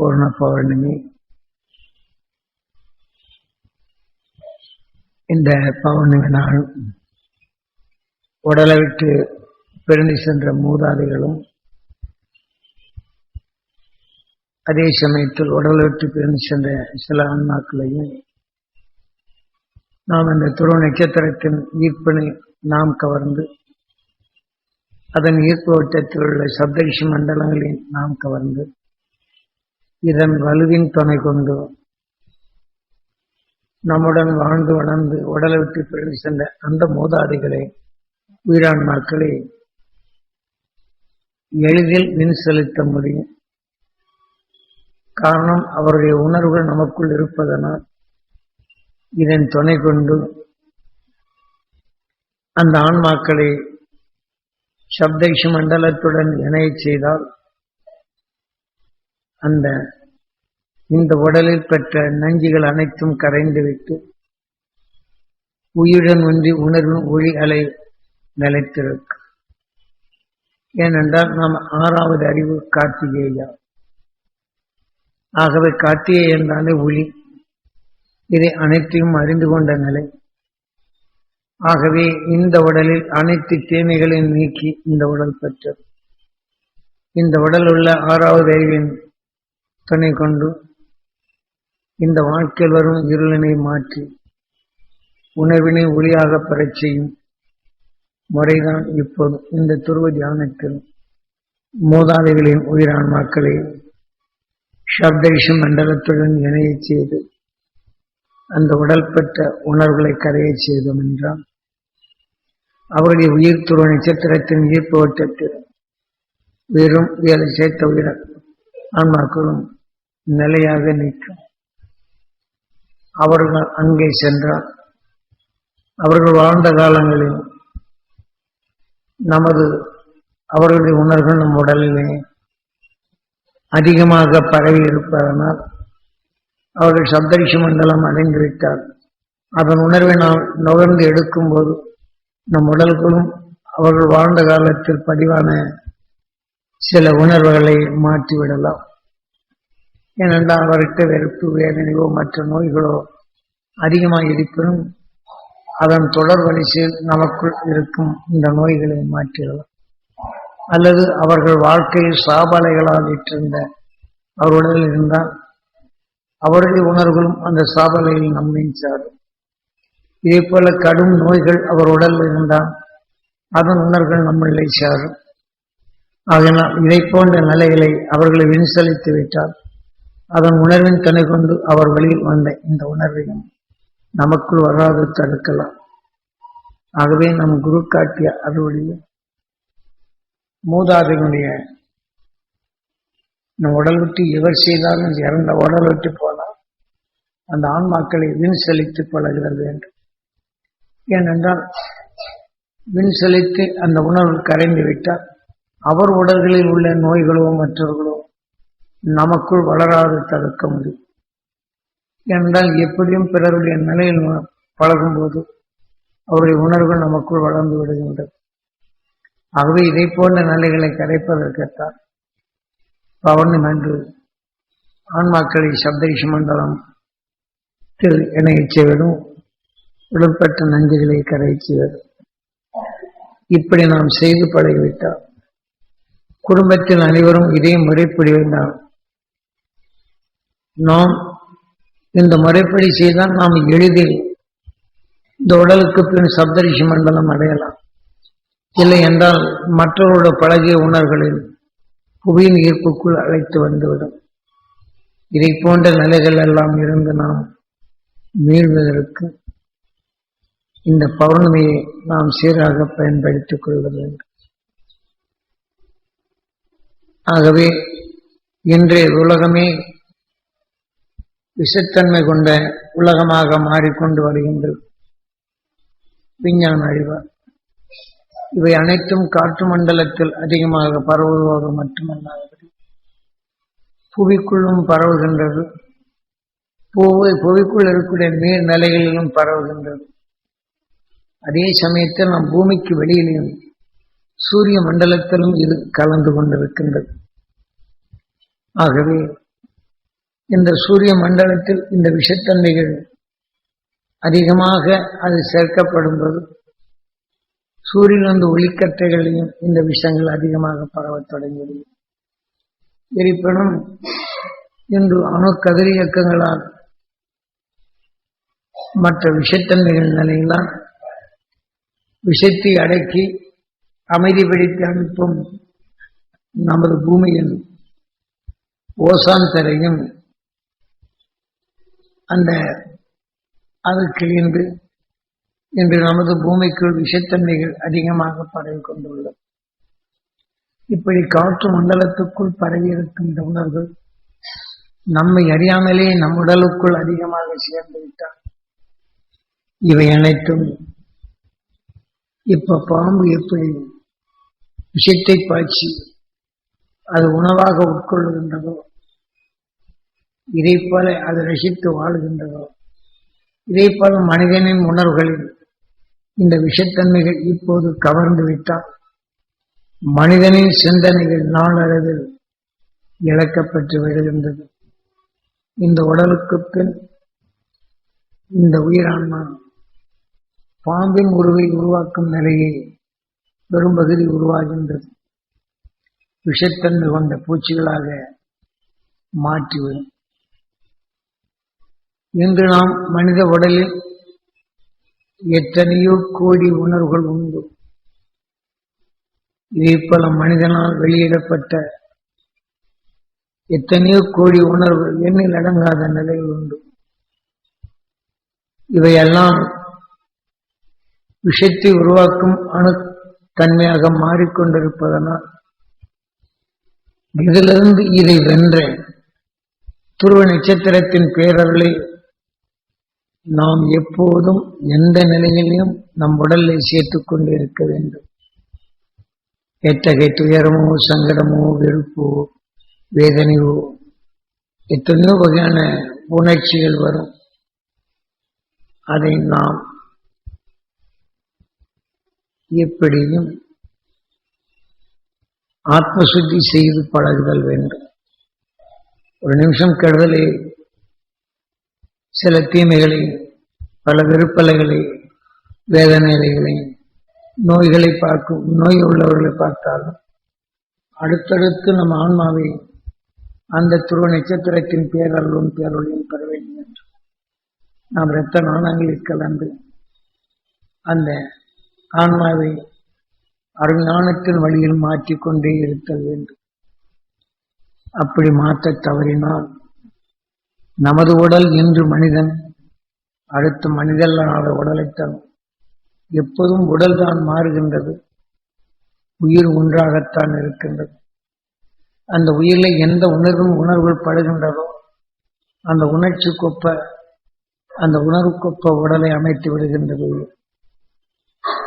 பூர்ண பௌர்ணமி இந்த பௌர்ணமி நாள் உடலை விட்டு பிரிந்து சென்ற மூதாதைகளும் அதே சமயத்தில் உடலை விட்டு பிரிந்து சென்ற சில ஆன்மாக்களையும் நாம் இந்த துருவ நட்சத்திரத்தின் ஈர்ப்பினை நாம் கவர்ந்து அதன் ஈர்ப்பு வட்டத்தில் உள்ள சப்தரிஷி மண்டலங்களில் நாம் கவர்ந்து இதன் வலுவின் துணை கொண்டு நம்முடன் வாழ்ந்து வளர்ந்து உடலை விட்டு பிறகு சென்ற அந்த மூதாதைகளை உயிரான்மாக்களை எளிதில் மின் செலுத்த முடியும். காரணம் அவருடைய உணர்வுகள் நமக்குள் இருப்பதனால் இதன் துணை கொண்டு அந்த ஆன்மாக்களை சப்தேஷ மண்டலத்துடன் இணைய செய்தால் அந்த இந்த உடலில் பெற்ற நஞ்சுகள் அனைத்தும் கரைந்துவிட்டு உயிருடன் ஒன்றி உணர்வின் ஒளி அலை நிலைத்திருக்கும் ஏனென்றால் நாம் ஆறாவது அறிவு கார்த்திகேயா. ஆகவே கார்த்திகை என்றாலே ஒளி. இதை அனைத்தையும் அறிந்து கொண்ட நிலை. ஆகவே இந்த உடலில் அனைத்து தீமைகளையும் நீக்கி இந்த உடல் பெற்றது. இந்த உடல் உள்ள ஆறாவது அறிவின் துணை கொண்டு இந்த வாழ்க்கையில் வரும் இருளினை மாற்றி உணர்வினை ஒளியாக பெறச் செய்யும் முறைதான் இப்போது இந்த துருவ தியானத்தில் மூதாதைகளின் உயிரான்மாக்களை சப்தரிஷ மண்டலத்துடன் இணையச் செய்து அந்த உடல் பெற்ற உணர்வுகளை கரையச் செய்தோம் என்றால் அவருடைய உயிர் துருவ நட்சத்திரத்தின் ஈர்ப்பு வட்டத்தில் வெறும் வேலை சேர்த்த உயிர ஆன்மாக்களும் நிலையாக நிற்கும். அவர்கள் அங்கே சென்றார். அவர்கள் வாழ்ந்த காலங்களில் நமது அவர்களுடைய உணர்கள் நம் உடலிலே அதிகமாக பரவி இருப்பதனால் அவர்கள் சப்தரிஷி மண்டலம் அடைந்துவிட்டால் அதன் உணர்வை நாம் நுகர்ந்து எடுக்கும்போது நம் உடல்களும் அவர்கள் வாழ்ந்த காலத்தில் பதிவான சில உணர்வுகளை மாற்றிவிடலாம். ஏனென்றால் அவருக்கு வெறுப்பு வேதனையோ மற்ற நோய்களோ அதிகமாக இருப்பினும் அதன் தொடர் வரிசையில் நமக்குள் இருக்கும் இந்த நோய்களை மாற்றிடலாம் அல்லது அவர்கள் வாழ்க்கையில் சாபலைகளால் இட்டிருந்த அவருடன் இருந்தால் அவருடைய உணர்வுகளும் அந்த சாபலையில் நம்மையும் சாரும். இதே போல கடும் நோய்கள் அவர் உடலில் இருந்தால் அதன் உணர்வுகள் நம்மளை சாரும். ஆகினால் இதை போன்ற நிலைகளை அவர்களை வின்சலித்து விட்டால் அதன் உணர்வின் துணை கொண்டு அவர் வழியில் வந்த இந்த உணர்வையும் நமக்குள் வராது தடுக்கலாம். ஆகவே நம் குரு காட்டிய அறுவடைய மூதாதைகளுடைய நம் உடல் விட்டு எவர் செய்தாலும் இறந்த உடல் விட்டு போனால் அந்த ஆன்மாக்களை வின் செலுத்தி பழகிறது வேண்டும். ஏனென்றால் வின் செலுத்தி அந்த உணர்வு கரைந்து விட்டால் அவர் உடல்களில் உள்ள நோய்களோ மற்றவர்களோ நமக்குள் வளராது தடுக்க முடியும். என்றால் எப்படியும் பிறருடைய நிலையில் பழகும்போது அவருடைய உணர்வுகள் நமக்குள் வளர்ந்து விடுகின்றது ஆகவே இதை போன்ற நிலைகளை கரைப்பதற்குத்தான் பவர்ணம் என்று ஆன்மாக்களை சப்தரிஷ மண்டலம் இணையச் செய்வதும் உடற்பட்ட நஞ்சுகளை கரை செய்வதும். இப்படி நாம் செய்து பழகிவிட்டால் குடும்பத்தில் அனைவரும் இதே முறைப்படி வந்தால் நாம் இந்த முறைப்படி செய்தால் நாம் எளிதில் இந்த உடலுக்கு பின் சப்தரிஷி மண்டலம் அடையலாம். இல்லை என்றால் மற்றவரோட பழகிய உணர்களில் புவியின் ஈர்ப்புக்குள் அழைத்து வந்துவிடும். இதை போன்ற நிலைகள் எல்லாம் இருந்து நாம் மீள்வதற்கு இந்த பௌர்ணமியை நாம் சீராக பயன்படுத்திக் கொள்ள வேண்டும். ஆகவே இன்றைய உலகமே விஷத்தன்மை கொண்ட உலகமாக மாறிக்கொண்டு வருகின்றது விஞ்ஞான அறிவார் இவை அனைத்தும் காற்று மண்டலத்தில் அதிகமாக பரவுவது மட்டுமல்லாதது புவிக்குள்ளும் பரவுகின்றது. புவி புவிக்குள் இருக்கக்கூடிய நீர் நிலைகளிலும் பரவுகின்றது. அதே சமயத்தில் நம் பூமிக்கு வெளியிலும் சூரிய மண்டலத்திலும் இது கலந்து கொண்டிருக்கின்றது. ஆகவே இந்த சூரிய மண்டலத்தில் இந்த விஷத்தன்மைகள் அதிகமாக அது சேர்க்கப்படும் போது சூரியனிலிருந்து ஒளிக்கட்டைகளையும் இந்த விஷங்கள் அதிகமாக பரவத் தொடங்கியது. இருப்பினும் இன்று அணு கதிரியக்கங்களால் மற்ற விஷத்தன்மைகள் நிலையெல்லாம் விஷத்தை அடக்கி அமைதிப்படுத்தி அனுப்பும் நமது பூமியின் ஓசான் தரையும் அந்த அதற்கு இன்று இன்று நமது பூமிக்குள் விஷத்தன்மைகள் அதிகமாக பரவி கொண்டுள்ளது. இப்படி காற்று மண்டலத்துக்குள் பரவி இருக்கின்ற உணர்வு நம்மை அறியாமலே நம் உடலுக்குள் அதிகமாக சேர்ந்து விட்டார் இவை அனைத்தும் இப்ப பாம்பு எப்படி விஷத்தை பாய்ச்சி அது உணவாக உட்கொள்ளுகின்றதோ இதைப்போல போல அது ரசித்து வாழுகின்றதோ இதே போல மனிதனின் உணர்வுகளில் இந்த விஷத்தன்மைகள் இப்போது கவர்ந்து விட்டால் மனிதனின் சிந்தனைகள் நாளளவில் இழக்கப்பட்டு விடுகின்றது. இந்த உடலுக்கு பின் இந்த உயிரான்மா பாம்பின் உருவை உருவாக்கும் நிலையை பெரும்பகுதி உருவாகின்றது. விஷத்தன்மை கொண்ட பூச்சிகளாக மாற்றிவிடும். இன்று நாம் மனித உடலில் எத்தனையோ கோடி உணர்வுகள் உண்டு. இதை பல மனிதனால் வெளியிடப்பட்ட எத்தனையோ கோடி உணர்வு எண்ணில் அடங்காத நிலையில் உண்டு. இவையெல்லாம் விஷத்தை உருவாக்கும் அணு தன்மையாக மாறிக்கொண்டிருப்பதனால் இதிலிருந்து இதை வென்ற துருவ நட்சத்திரத்தின் பேரர்களை நாம் எப்போதும் எந்த நிலையிலும் நம் உடலில் சேர்த்துக் கொண்டு இருக்க வேண்டும். எத்தகைய துயரமோ சங்கடமோ வெறுப்போ வேதனையோ எத்தனையோ வகையான உணர்ச்சிகள் வரும். அதை நாம் எப்படியும் ஆத்மசுத்தி செய்து பழகுதல் வேண்டும். ஒரு நிமிஷம் கெடுதலை சில தீமைகளை பல வெறுப்பலைகளை வேதனைகளை நோய்களை பார்க்கும் நோய் உள்ளவர்களை பார்த்தாலும் அடுத்தடுத்து நம் ஆன்மாவை அந்த துருவ நட்சத்திரத்தின் பேரருளும் பேரொழியும் பெற வேண்டும் என்று. நாம் இரத்த நாணங்களில் கலந்து அந்த ஆன்மாவை அருஞானத்தின் வழியில் மாற்றிக்கொண்டே இருத்தல் வேண்டும். அப்படி மாற்ற தவறினால் நமது உடல் இன்று மனிதன் அடுத்த மனிதல்லாத உடலைத்தான் எப்போதும் உடல்தான் மாறுகின்றது. உயிர் ஒன்றாகத்தான் இருக்கின்றது. அந்த உயிரில் எந்த உணர்வும் உணர்வுகள் படுகின்றதோ அந்த உணர்ச்சி கொப்ப அந்த உணர்வுக்கொப்ப உடலை அமைத்து விடுகின்றது.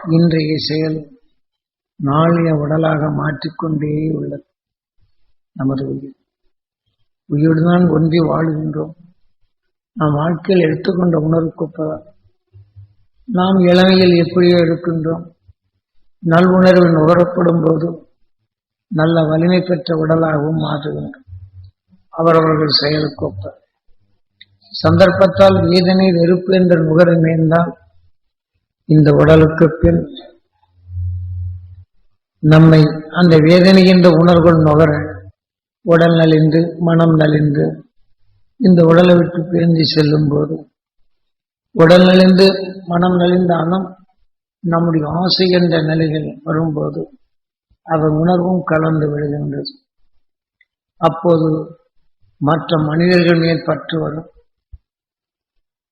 இன்றைய செயல் நாளைய உடலாக மாற்றிக்கொண்டே உள்ளது. நமது உயிர். உயிருடன் ஒன்றி வாழுகின்றோம். நாம் வாழ்க்கையில் எடுத்துக்கொண்ட உணர்வுக்கொப்பதான் நாம் இளமையில் எப்படியோ இருக்கின்றோம். நல்வுணர்வு நுகரப்படும் போது நல்ல வலிமை பெற்ற உடலாகவும் மாற்றுகின்றோம் அவரவர்கள் செயலுக்கொப்ப. சந்தர்ப்பத்தால் வேதனை வெறுப்பு என்ற நுகர நேர்ந்தால் இந்த உடலுக்கு பின் நம்மை அந்த வேதனை என்ற உணர்வுகள் நுகர உடல் நலிந்து மனம் நலிந்து இந்த உடலை விட்டு பிரிந்து செல்லும் போது உடல் நலிந்து மனம் நலிந்தாலும் நம்முடைய ஆசை என்ற நிலைகள் வரும்போது அவன் உணர்வும் கலந்து விடுகின்றது. அப்போது மற்ற மனிதர்கள் மேல் பற்று வரும்.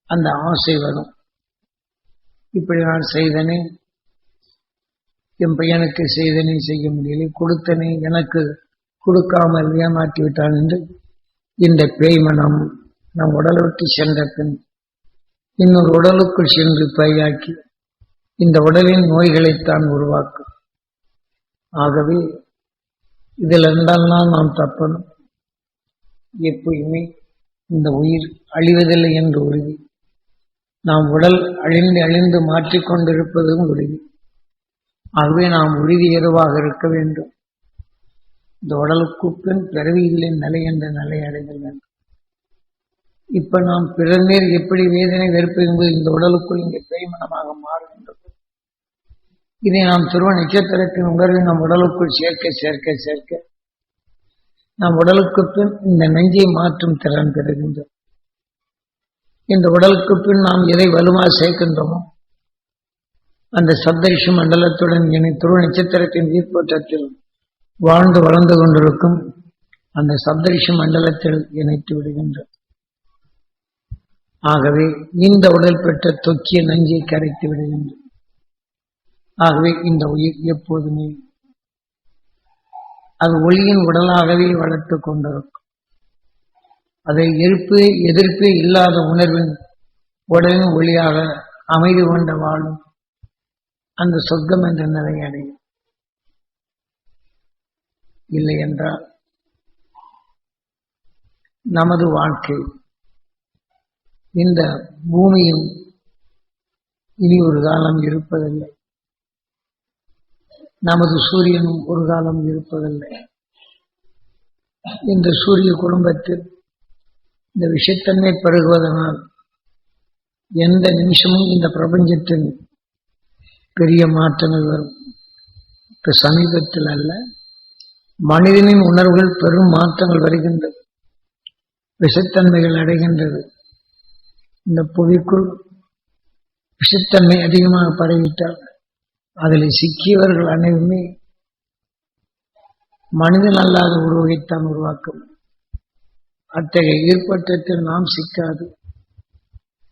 அந்த ஆசை வரும். இப்படி நான் செய்தனே என் பையனுக்கு செய்தனே செய்ய முடியலை கொடுத்தனே எனக்கு கொடுக்காமல் ஏமாற்றி விட்டான் என்று இந்த பேய்மனம் நம் உடலை விட்டு சென்ற பின் இன்னொரு உடலுக்குள் சென்று பையாக்கி இந்த உடலின் நோய்களைத்தான் உருவாக்கும். ஆகவே இதில் இருந்தால்தான் நாம் தப்பணும். எப்பயுமே இந்த உயிர் அழிவதில்லை என்று உறுதி. நாம் உடல் அழிந்து அழிந்து மாற்றிக்கொண்டிருப்பதும் உறுதி. ஆகவே நாம் உறுதி எதுவாக இருக்க வேண்டும்? இந்த உடலுக்கு பின் பிறவிகளின் நிலை என்ற நிலை அடைதல் வேண்டும் இப்ப நாம் பிறர் மேல் எப்படி வேதனை வெறுப்பு என்பது இந்த உடலுக்குள் இங்கே பேய்மனமாக மாறுகின்றது. இதை நாம் துருவ நட்சத்திரத்தின் உணர்வை நம் உடலுக்குள் சேர்க்க சேர்க்க சேர்க்க நம் உடலுக்கு பின் இந்த நெஞ்சை மாற்றும் திறன் பெறுகின்றது. இந்த உடலுக்கு பின் நாம் எதை வலுவா சேர்க்கின்றோமோ அந்த சப்தரிஷி மண்டலத்துடன் இணை துருவ நட்சத்திரத்தின் ஈர்ப்போட்டத்தில் வாழ்ந்து வளர்ந்து கொண்டிருக்கும் அந்த சப்தரிஷி மண்டலத்தில் இணைத்து விடுகின்றது ஆகவே இந்த உடல் பெற்ற தொக்கிய நஞ்சை கரைத்து விடுகின்றது ஆகவே இந்த உயிர் எப்போதுமே அது ஒளியின் உடலாகவே வளர்த்து கொண்டிருக்கும். அதை எதிர்ப்பு எதிர்ப்பு இல்லாத உணர்வின் உடலின் ஒளியாக அமைதி கொண்ட வாழும் அந்த சொர்க்கம் என்ற நிலை அடையும். இல்லை என்றால் நமது வாழ்க்கை இந்த பூமியும் இனி ஒரு காலம் இருப்பதில்லை. நமது சூரியனும் ஒரு காலம் இருப்பதில்லை. இந்த சூரிய குடும்பத்தில் இந்த விஷத்தன்மை பெருகுவதனால் எந்த நிமிஷமும் இந்த பிரபஞ்சத்தின் பெரிய மாற்றங்கள் வரும். இப்ப சமீபத்தில் அல்ல மனிதனின் உணர்வுகள் பெரும் மாற்றங்கள் வருகின்றது. விஷத்தன்மைகள் அடைகின்றது. இந்த புவிக்குள் விஷத்தன்மை அதிகமாக பரவிட்டால் அதில் சிக்கியவர்கள் அனைவருமே மனிதன் அல்லாத உருவகைத்தான் உருவாக்கும். அத்தகைய ஈர்ப்பட்டத்தில் நாம் சிக்காது.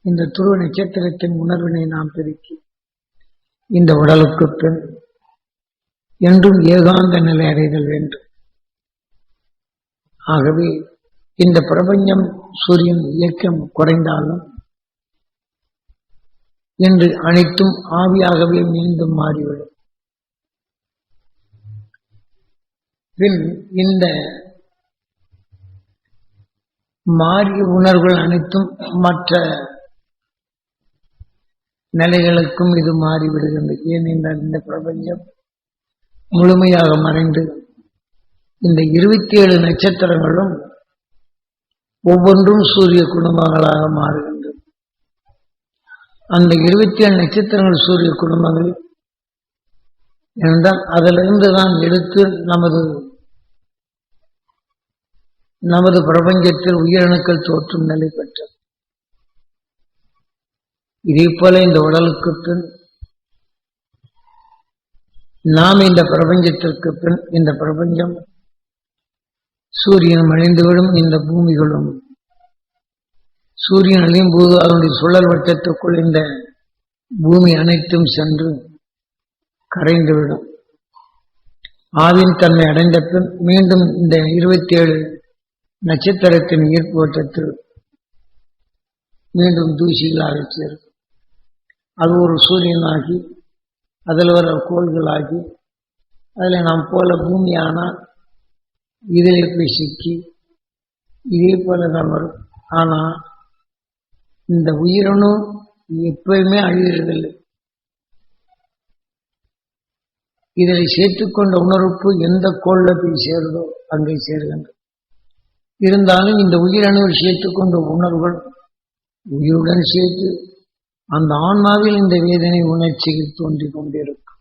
இந்த துருவ நட்சத்திரத்தின் உணர்வினை நாம் பெருக்கி இந்த உடலுக்கு பின் என்றும் ஏகாந்த நிலை அடைதல் வேண்டும் ஆகவே இந்த பிரபஞ்சம் சூரியன் இயக்கம் குறைந்தாலும் என்று அனைத்தும் ஆவியாகவே மீண்டும் மாறிவிடும். பின் இந்த மாறிய உணர்வுகள் அனைத்தும் மற்ற நிலைகளுக்கும் இது மாறிவிடுகின்றது. ஏனென்றால் இந்த பிரபஞ்சம் முழுமையாக மறைந்து இந்த இருபத்தி ஏழு நட்சத்திரங்களும் ஒவ்வொன்றும் சூரிய குடும்பங்களாக மாறுகின்றது. அந்த இருபத்தி ஏழு நட்சத்திரங்கள் சூரிய குடும்பங்கள் என்றால் அதிலிருந்து தான் எடுத்து நமது நமது பிரபஞ்சத்தில் உயிரணுக்கள் தோற்றும் நிலை பெற்றது. இதே போல இந்த உடலுக்கு பின் நாம் இந்த பிரபஞ்சத்திற்கு பின் இந்த பிரபஞ்சம் சூரியன் அழிந்துவிடும் இந்த பூமிகளும் சூரியன் அழியும் போது அதனுடைய சுழல் வட்டத்துக்குள் இந்த பூமி அனைத்தும் சென்று கரைந்துவிடும். ஆவின் தன்மை அடைந்த பின் மீண்டும் இந்த இருபத்தி ஏழு நட்சத்திரத்தின் ஈர்ப்பு வட்டத்தில் மீண்டும் தூசிகளாக சேரும். அது ஒரு சூரியனாகி அதில் வர கோள்களாகி அதில் நாம் போல பூமியானால் இதில் போய் சிக்கி இதே போல தான் வரும். ஆனால் இந்த உயிரணும் எப்பயுமே அழிகிறதில்லை இதில் சேர்த்துக்கொண்ட உணர்வுக்கு எந்த கோள்ல போய் சேருதோ அங்கே சேருகின்றது. இருந்தாலும் இந்த உயிரணுவில் சேர்த்துக்கொண்ட உணர்வுகள் உயிருடன் சேர்த்து அந்த ஆன்மாவில் இந்த வேதனை உணர்ச்சியில் தோன்றி கொண்டிருக்கும்.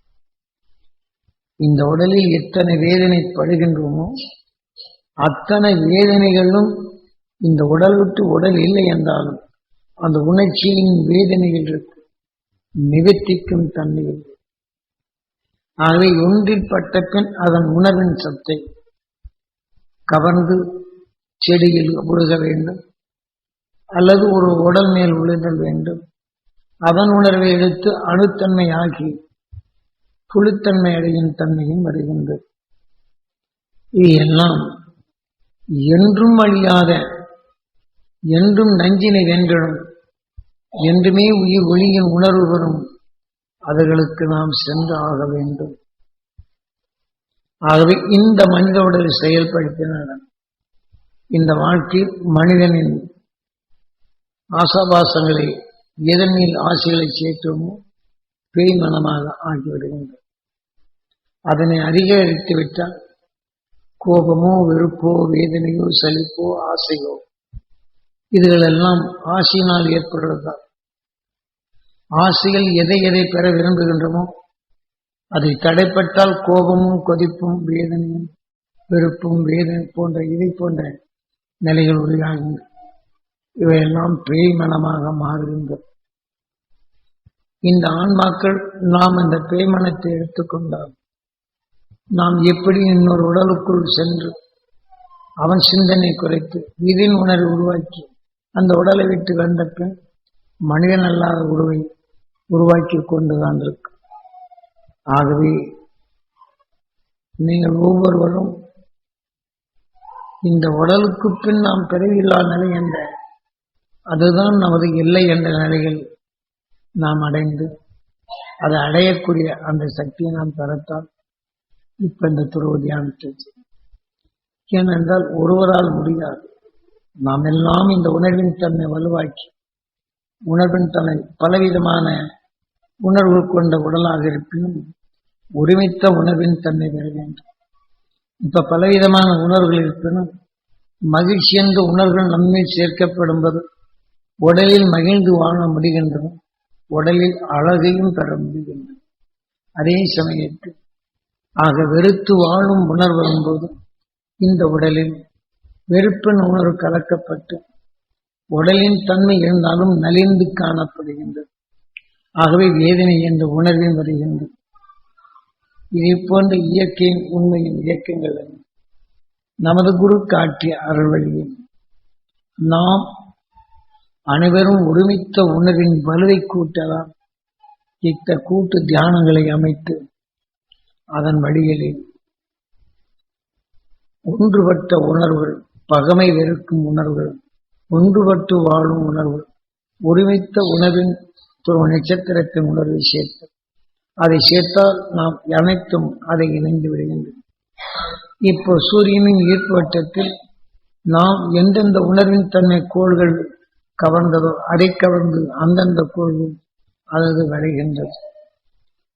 இந்த உடலில் எத்தனை வேதனை படுகின்றோமோ அத்தனை வேதனைகளும் இந்த உடல் விட்டு உடல் இல்லை என்றாலும் அந்த உணர்ச்சியின் வேதனைகள் இருக்கு நிவர்த்திக்கும் தன்மை இல்லை. ஆகவே ஒன்றில் பட்ட பின் அதன் உணர்வின் சத்தை கவர்ந்து செடியில் விழுக வேண்டும் அல்லது ஒரு உடல் மேல் விழுதல் வேண்டும் அதன் உணர்வை எடுத்து அணுத்தன்மையாகி புழுத்தன்மை அடையும் தன்மையும் வருகின்றது இது எல்லாம் என்றும் அழியாத என்றும் நஞ்சினை வென்றிடும் என்றுமே உயிர் ஒளியின் உணர்வு வரும் அவர்களுக்கு நாம் சென்று ஆக வேண்டும். ஆகவே இந்த மனித உடலை செயல்படுத்தினார். இந்த வாழ்க்கை மனிதனின் ஆசாபாசங்களை எதன் மேல் ஆசைகளை சேர்த்தோமோ பேய் மனமாக ஆகிவிடுகின்றது அதனை அதிகரித்து விட்டால் கோபமோ வெறுப்போ வேதனையோ சலிப்போ ஆசையோ இதுகளெல்லாம் ஆசையினால் ஏற்படுவதுதான் ஆசைகள் எதை எதை பெற விரும்புகின்றமோ அதை தடைப்பட்டால் கோபமும் கொதிப்பும் வேதனையும் வெறுப்பும் வேதனை போன்ற இதை போன்ற நிலைகள் உருவாகின்றன இவையெல்லாம் பேய் மனமாக மாறுகின்றது இந்த ஆன்மாக்கள் நாம் அந்த பேய்மனத்தை எடுத்துக்கொண்டால் நாம் எப்படி இன்னொரு உடலுக்குள் சென்று அவன் சிந்தனை குறைத்து விதின் உணர்வு உருவாக்கி அந்த உடலை விட்டு வந்த பின் மனிதன் அல்லாத உருவை உருவாக்கி கொண்டுதான் இருக்கு. ஆகவே நீங்கள் ஒவ்வொருவரும் இந்த உடலுக்கு பின் நாம் பிறவில்லா நிலை என்ற அதுதான் நமது இல்லை என்ற நிலையில் நாம் அடைந்து அதை அடையக்கூடிய அந்த சக்தியை நாம் பெறத்தால் இப்ப இந்த துருவ தியானத்தை ஏனென்றால் ஒருவரால் முடியாது. நாம் எல்லாம் இந்த உணர்வின் தன்மை வலுவாக்கி உணர்வின் தன்மை பலவிதமான உணர்வு கொண்ட உடலாக இருப்பினும் ஒருமித்த உணர்வின் தன்மை பெற வேண்டும். இப்ப பலவிதமான உணர்வுகள் இருப்பினும் மகிழ்ச்சி என்ற உணர்வுகள் நம்மில் சேர்க்கப்படும்போது உடலில் மகிழ்ந்து வாழ முடிகின்றது உடலில் அழகையும் பெற முடிகின்றது அதே சமயத்தில் ஆக வெறுத்து வாழும் உணர்வு வரும்போது இந்த உடலில் வெறுப்பின் உணர்வு கலக்கப்பட்டு உடலின் தன்மை இருந்தாலும் நலிந்து காணப்படுகின்றது. ஆகவே வேதனை என்ற உணர்வில் வருகின்றது. இதை போன்ற இயற்கையின் உண்மையின் இயக்கங்கள் நமது குரு காட்டிய அருள் வழியில் நாம் அனைவரும் ஒருமித்த உணர்வின் வலுவை கூட்டலாம். இத்த கூட்டு தியானங்களை அமைத்து அதன் வழிகளில் ஒன்றுபட்ட உணர்வுகள் பகமை வெறுக்கும் உணர்வுகள் ஒன்றுபட்டு வாழும் உணர்வு ஒருமித்த உணர்வின் ஒரு நட்சத்திரத்தின் உணர்வை சேர்த்து அதை சேர்த்தால் நாம் அனைத்தும் அதை இணைந்து விடுகின்றோம் இப்போ சூரியனின் ஈர்ப்பு வட்டத்தில் நாம் எந்தெந்த உணர்வின் தன்மை கோள்கள் கவர்ந்ததோ அதை கவர்ந்து அந்தந்த கோள்கள் அதது வரைகின்றது.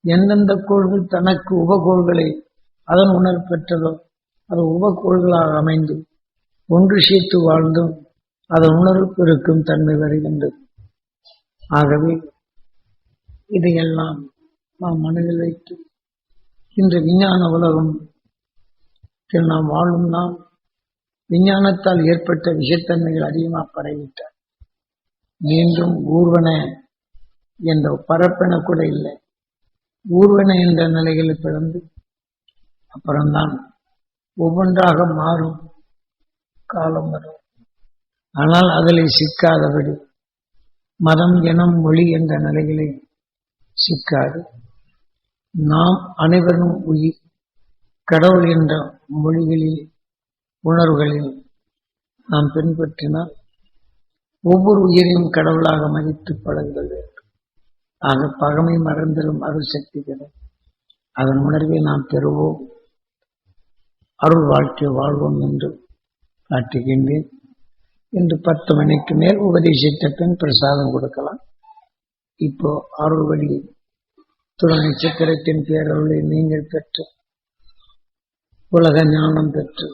எந்தெந்த கோள்கள் தனக்கு உபகோள்களை அதன் உணர்பெற்றதோ அது உபகோள்களாக அமைந்து ஒன்று சேர்த்து வாழ்ந்தும் அதன் உணர்வு பெருக்கும் தன்மை வருகின்றது. ஆகவே இதையெல்லாம் நாம் மனதில் வைத்து இன்று விஞ்ஞான உலகம் நாம் வாழும் நாம் விஞ்ஞானத்தால் ஏற்பட்ட விஷயத்தன்மைகள் அதிகமாக பரவிட்டார் மீண்டும் ஊர்வன என்ற பரப்பென கூட இல்லை. ஊர்வன என்ற நிலையில் பிறந்து அப்புறம்தான் ஒவ்வொன்றாக மாறும் காலம் வரும். ஆனால் அதில் சிக்காதபடி மதம் இனம் மொழி என்ற நிலைகளை சிக்காது. நாம் அனைவரும் உயிர். கடவுள் என்ற மொழிகளில் உணர்வுகளில் நாம் பின்பற்றினால் ஒவ்வொரு உயிரையும் கடவுளாக மதித்து பழகுதல் வேண்டும். ஆக பகமை மறந்திடும் அருள் சக்திகளை அதன் உணர்வை நாம் பெறுவோம். அருள் வாழ்க்கை வாழ்வோம் என்று காட்டுகின்றேன். இன்று பத்து மணிக்கு மேல் உபதேசித்த பின் பிரசாதம் கொடுக்கலாம். இப்போ அருள் வழி துணை நட்சத்திரத்தின் பேரருளை நீங்கள் பெற்று உலக ஞானம் பெற்று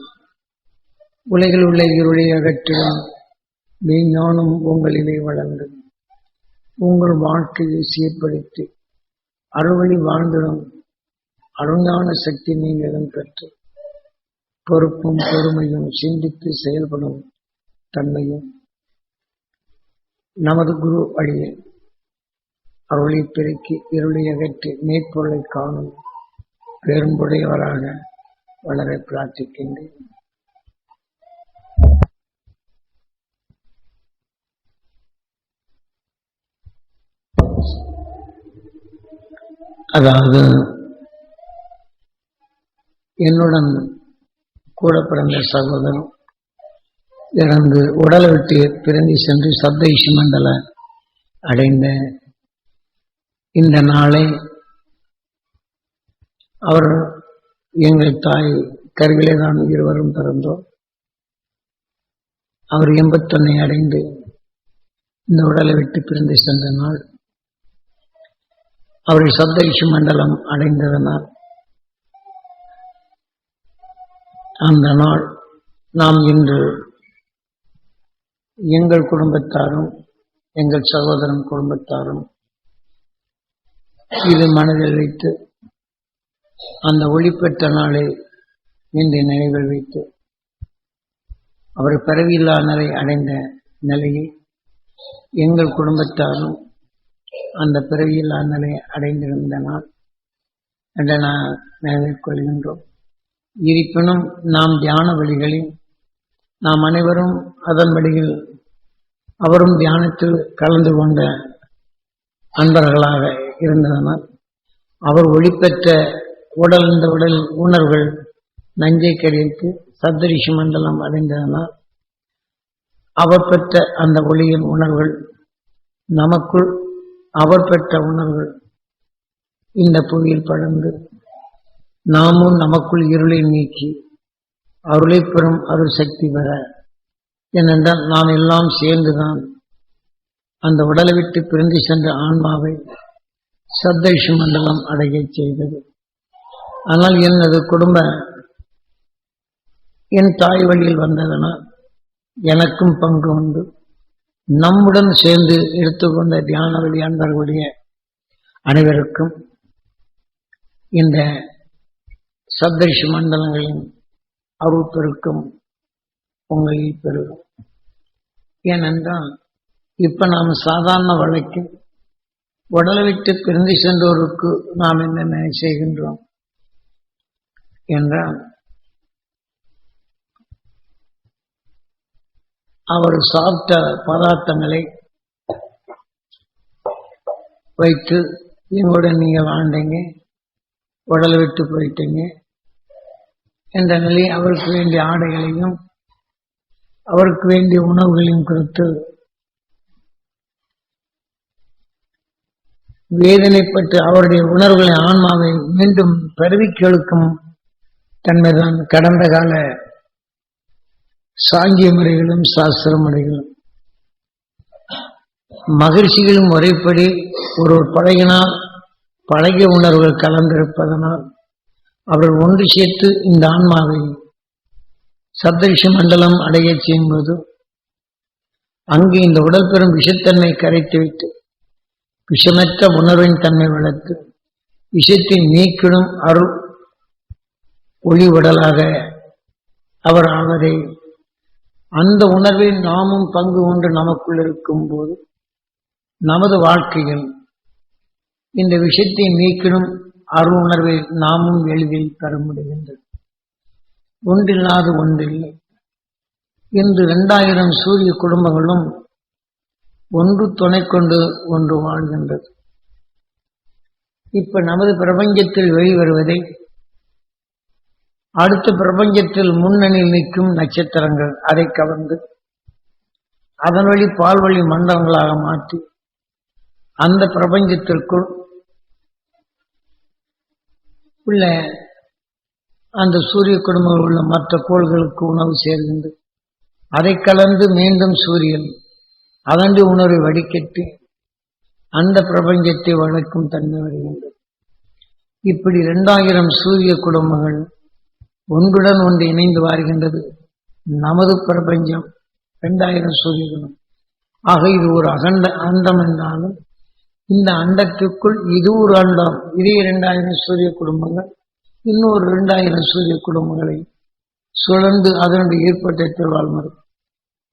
உலகில் உள்ள இருளை அகற்றிடும் மெய்ஞானம் உங்களிலே வளர்ந்து உங்கள் வாழ்க்கையை சீர்படுத்தி அறுவழி வாழ்ந்திடும் அருஞான சக்தி நீங்களும் பெற்று பொறுப்பும் பொறுமையும் சிந்தித்து செயல்படும் தன்மையும் நமது குரு வழியில் அருளை பெருக்கி இருளை அகற்றி மேற்கொள்ளை காணும் பெரும்புடையவராக வளர பிரார்த்திக்கின்றேன். அதாவது என்னுடன் கூட பிறந்த சகோதரன் இறந்து உடலை விட்டு பிறந்தி சென்று சப்தைஷி மண்டல அடைந்த இந்த நாளை அவர் எங்கள் தாய் கருவிலே தான் இருவரும் பிறந்தோம். அவர் எண்பத்தொன்னை அடைந்து இந்த உடலை விட்டு பிறந்து சென்ற நாள் அவரை சப்தரிஷி மண்டலம் அடைந்ததனால் அந்த நாள் நாம் இன்று எங்கள் குடும்பத்தாரும் எங்கள் சகோதரன் குடும்பத்தாரும் இது மனதில் வைத்து அந்த ஒளிப்பெற்ற நாளை இன்று நினைவில் வைத்து அவர் பிறவியில்லா நிலை அடைந்த நிலையை எங்கள் குடும்பத்தாரும் அந்த பிறவியில்லா நிலை அடைந்திருந்த நாள் நினைவில் கொள்கின்றோம். இருப்பினும் நாம் தியான வழிகளில் நாம் அனைவரும் அதன் வழியில் அவரும் தியானத்தில் கலந்து கொண்ட அன்பர்களாக இருந்ததனால் அவர் ஒளிப்பெற்ற உடல் இந்த உடல் உணர்வுகள் நஞ்சை கடித்து சப்தரிஷி மண்டலம் அடைந்ததனால் அவர் பெற்ற அந்த ஒளியின் உணர்வுகள் நமக்குள் அவர் பெற்ற உணர்வுகள் இந்த புவியில் படர்ந்து நாமும் நமக்குள் இருளை நீக்கி அருளை பெறும் அருள் சக்தி பெற. ஏனென்றால் நாம் எல்லாம் சேர்ந்துதான் அந்த உடலை விட்டு பிரிந்து சென்ற ஆன்மாவை சப்தரிஷி மண்டலம் அடையச் செய்தது. ஆனால் எனது குடும்ப என் தாய் வழியில் வந்ததனால் எனக்கும் பங்கு உண்டு. நம்முடன் சேர்ந்து எடுத்துக்கொண்ட தியான வழி அன்பர்களுடைய அனைவருக்கும் இந்த சப்தரிஷி மண்டலங்களின் அருள் பெருக்கும் உங்களில் பெருகும் ஏனென்றால் இப்ப நாம் சாதாரண வழக்கில் உடலை விட்டு பிரிந்து சென்றோருக்கு நாம் என்ன செய்கின்றோம்? என்றால் அவர் சாப்பிட்ட பதார்த்தங்களை வைத்து எங்களுடன் நீங்கள் ஆண்டீங்க உடலை விட்டு போயிட்டீங்க என்ற நிலை அவருக்கு வேண்டிய ஆடைகளையும் அவருக்கு வேண்டிய உணவுகளையும் கொடுத்து வேதனைப்பட்டு அவருடைய உணர்வுகளை ஆன்மாவை மீண்டும் பெருவிக் கேளுக்கும் தன்மைதான் கடந்த கால சாங்கிய முறைகளும் சாஸ்திர முறைகளும் மகிழ்ச்சிகளும் முறைப்படி ஒரு பழகினால் பழகிய உணர்வுகள் கலந்திருப்பதனால் அவர்கள் ஒன்று சேர்த்து இந்த ஆன்மாவை சப்தரிஷ மண்டலம் அடைய செய்யும்போது அங்கு இந்த உடல் பெறும் விஷத்தன்மை கரைத்து வைத்து விஷமற்ற உணர்வின் தன்மை வளர்த்து விஷத்தை நீக்கிடும் அருள் ஒளி உடலாக அவர் ஆவதை அந்த உணர்வில் நாமும் பங்கு கொண்டு நமக்குள் இருக்கும் போது நமது வாழ்க்கையில் இந்த விஷயத்தை நீக்கிடும் அருள் உணர்வை நாமும் எளிதில் பெற முடிகின்றது. ஒன்றில்லாத ஒன்றில்லை. இன்று இரண்டாயிரம் சூரிய குடும்பங்களும் ஒன்று துணை கொண்டு ஒன்று வாழ்கின்றது. இப்ப நமது பிரபஞ்சத்தில் வெளிவருவதை அடுத்த பிரபஞ்சத்தில் முன்னணியில் நிற்கும் நட்சத்திரங்கள் அதை கவர்ந்து அதன் வழி பால்வழி மண்டலங்களாக மாற்றி அந்த பிரபஞ்சத்திற்குள் உள்ள அந்த சூரிய குடும்பங்கள் உள்ள மற்ற கோள்களுக்கு உணவு சேர்ந்து அதை கலந்து மீண்டும் சூரியன் அதன்றி உணர்வை வடிகட்டி அந்த பிரபஞ்சத்தை வளர்க்கும் தன்மை வருகின்றது. இப்படி இரண்டாயிரம் சூரிய குடும்பங்கள் ஒன்றுடன் ஒன்று இணைந்து வாருகின்றது. நமது பிரபஞ்சம் இரண்டாயிரம் சூரிய குடும்பம் ஆக இது ஒரு அகண்ட அண்டம் என்றாலும் இந்த அண்டத்துக்குள் இது ஒரு அண்டம். இதே இரண்டாயிரம் சூரிய குடும்பங்கள் இன்னொரு இரண்டாயிரம் சூரிய குடும்பங்களை சுழந்து அதனுடைய ஏற்பட்ட வாழ்மது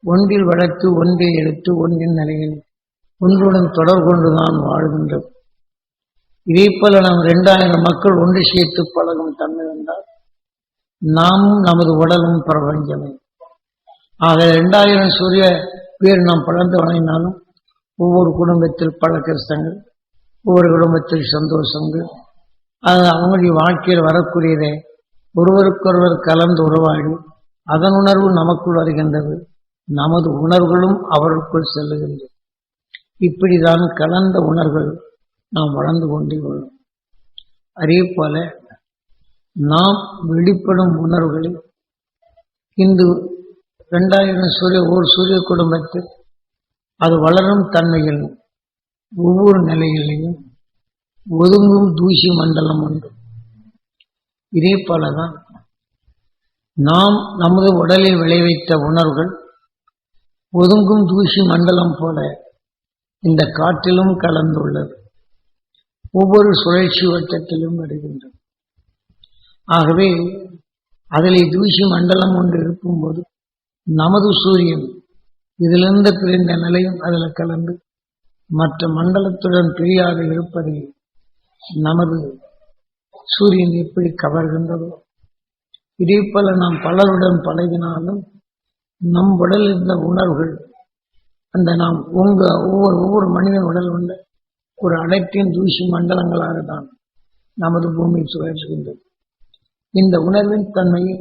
ஒன்றில் வளர்த்து ஒன்றை எடுத்து ஒன்றின் நிலையில் ஒன்றுடன் தொடர் கொண்டுதான் வாழ்கின்றது இதே போல நாம் இரண்டாயிரம் மக்கள் ஒன்று சேர்த்து பழகும் தன்மை என்றால் நாமும் நமது உடலும் பிரபஞ்சமே. ஆக இரண்டாயிரம் சூரிய பேர் நாம் பழந்து வணங்கினாலும் ஒவ்வொரு குடும்பத்தில் பல கஷ்டங்கள் ஒவ்வொரு குடும்பத்தில் சந்தோஷங்கள் அது அவங்களுடைய வாழ்க்கையில் வரக்கூடியதை. ஒருவருக்கொருவர் கலந்து உறவாடி அதன் உணர்வு நமக்குள் வருகின்றது. நமது உணர்வுகளும் அவருக்குள் செல்லுகின்றது. இப்படிதான் கலந்த உணர்வுகள் நாம் வளர்ந்து கொண்டே உள்ளோம் அதே போல நாம் வெளிப்படும் உணர்வுகளில் இன்று ரெண்டாயிரம் சூரிய ஒரு சூரிய குடும்பத்தில் அது வளரும் தன்மையில் ஒவ்வொரு நிலையிலையும் ஒதுங்கும் தூசி மண்டலம் உண்டு. இதே போலதான் நாம் நமது உடலில் விளைவித்த உணர்வுகள் ஒதுங்கும் தூசி மண்டலம் போல இந்த காற்றிலும் கலந்துள்ளது. ஒவ்வொரு சுழற்சி வட்டத்திலும் வருகின்றது ஆகவே அதிலே தூசி மண்டலம் ஒன்று இருக்கும்போது நமது சூரியன் இதிலிருந்து பிரிந்த நிலையும் அதில் கலந்து மற்ற மண்டலத்துடன் பிரியாது இருப்பதை நமது சூரியன் எப்படி கவர்கின்றதோ இதே போல நாம் பலருடன் பழகினாலும் நம் உடலில் இருந்த உணர்வுகள் அந்த நாம் உங்க ஒவ்வொரு ஒவ்வொரு மனிதன் உடல் உள்ள ஒரு அனைத்தின் தூசி மண்டலங்களாக தான் நமது பூமி சுழற்சுகின்றது இந்த உணர்வின் தன்மையை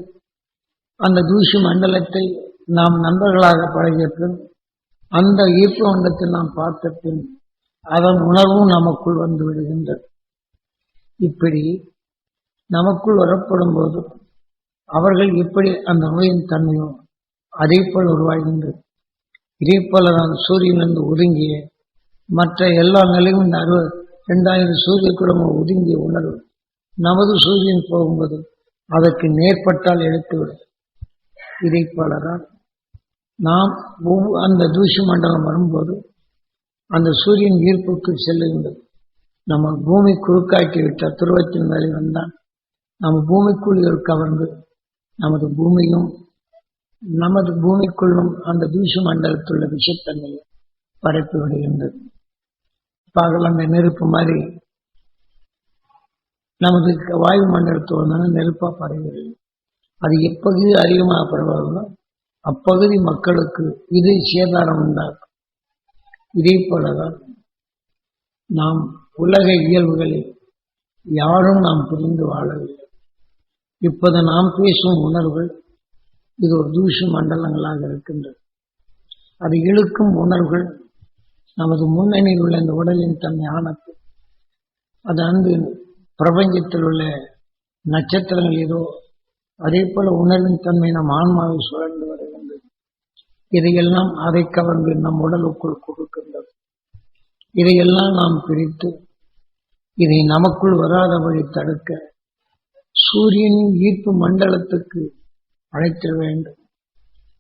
அந்த தூசி மண்டலத்தை நாம் நண்பர்களாக பழகிய பின் அந்த ஈர்ப்பு மண்டலத்தை நாம் பார்த்த பின் அதன் உணர்வும் நமக்குள் வந்து விடுகின்றது. இப்படி நமக்குள் வரப்படும் போது அவர்கள் எப்படி அந்த நோயின் தன்மையோ அதே போல் உருவாகின்றது. இதே போல தான் சூரியனிலிருந்து ஒதுங்கிய மற்ற எல்லா நிலையும் இந்த அறுபது ரெண்டாயிரம் சூரிய குடும்பம் ஒதுங்கிய உணர்வு நமது சூரியன் போகும்போது அதற்கு நேர்பட்டால் எடுத்துவிடும் இதை போலதான் நாம் ஒவ்வொரு அந்த தூசி மண்டலம் வரும்போது அந்த சூரியன் ஈர்ப்புக்கு செல்லுகின்றது. நம்ம பூமி குறுக்காக்கி விட்ட துருவத்தின் மேலே வந்தால் நம்ம பூமிக்குள் கவர்ந்து நமது பூமியும் நமது பூமிக்குள்ளும் அந்த தூசி மண்டலத்துள்ள விஷத்தன்மையை பரப்பி விடுகின்றது பகல் அந்த நெருப்பு மாதிரி நமது வாயு மண்டலத்தோடு நெருப்பா பரவுகிறது அது எப்பகுதி அதிகமாக பரவாதோ அப்பகுதி மக்களுக்கு இது சேதாரம் உண்டாகும். இதே போலதான் நாம் உலக இயல்புகளில் யாரும் நாம் புரிந்து வாழவில்லை. இப்போது நாம் பேசும் உணர்வுகள் இது ஒரு தூஷ மண்டலங்களாக இருக்கின்றது. அது இழுக்கும் உணர்வுகள் நமது முன்னணியில் உள்ள இந்த உடலின் தன்மை ஆனத்து அது அன்பு பிரபஞ்சத்தில் உள்ள நட்சத்திரங்கள் ஏதோ அதே போல உணர்வின் தன்மை நம் ஆன்மாவை சுழன்று வருகின்றது. இதையெல்லாம் அதை கவர்ந்து நம் உடலுக்குள் கொடுக்கின்றது. இதையெல்லாம் நாம் பிரித்து இதை நமக்குள் வராத வழி தடுக்க சூரியனின் ஈர்ப்பு மண்டலத்துக்கு அழைத்திட வேண்டும்.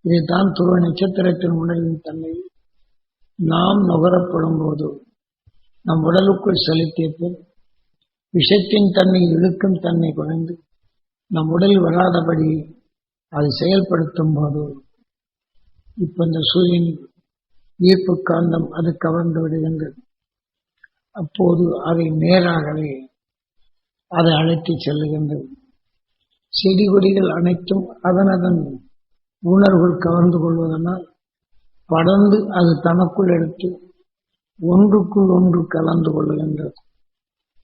இதைத்தான் துருவ நட்சத்திரத்தின் உணர்வின் தன்மை நாம் நுகரப்படும் போது நம் உடலுக்குள் செலுத்திய பின் விஷத்தின் தன்மை இழுக்கும் தன்மை குறைந்து நம் உடல் வராதபடி அது செயல்படுத்தும் போது இப்ப இந்த சூரியன் ஈர்ப்பு காந்தம் அது கவர்ந்து விடுகின்றது. அப்போது அதை நேராகவே அதை அழைத்து செல்லுகின்றது. செடி கொடிகள் அனைத்தும் அதன் அதன் உணர்வுகள் கவர்ந்து கொள்வதனால் படர்ந்து அது தனக்குள் எடுத்து ஒன்றுக்குள் ஒன்று கலந்து கொள்ளுகின்றது.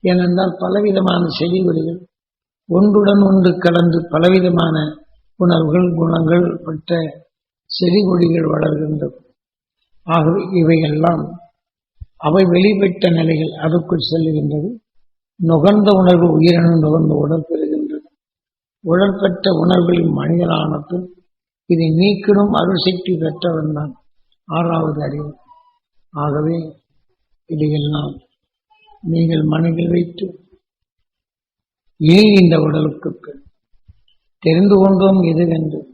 ஏனென்றால் பலவிதமான செடி கொடிகள் ஒன்றுடன் ஒன்று கலந்து பலவிதமான உணர்வுகள் குணங்கள் பட்ட செடி கொடிகள் வளர்கின்றது ஆகவே இவையெல்லாம் அவை வெளிப்பட்ட நிலைகள் அதுக்குள் செல்லுகின்றது. நுகர்ந்த உணர்வு உயிரினம் நுகர்ந்த உடல் பெறுகின்றது. உடற்பெற்ற உணர்வுகளின் மனிதனானது இதை நீக்கிடும் அருள் சக்தி பெற்றவன் தான் ஆறாவது அறிவு ஆகவே இதையெல்லாம் நீங்கள் மனதில் வைத்து ஏன் இந்த உடலுக்கு தெரிந்து கொண்டோம் எதுவென்று.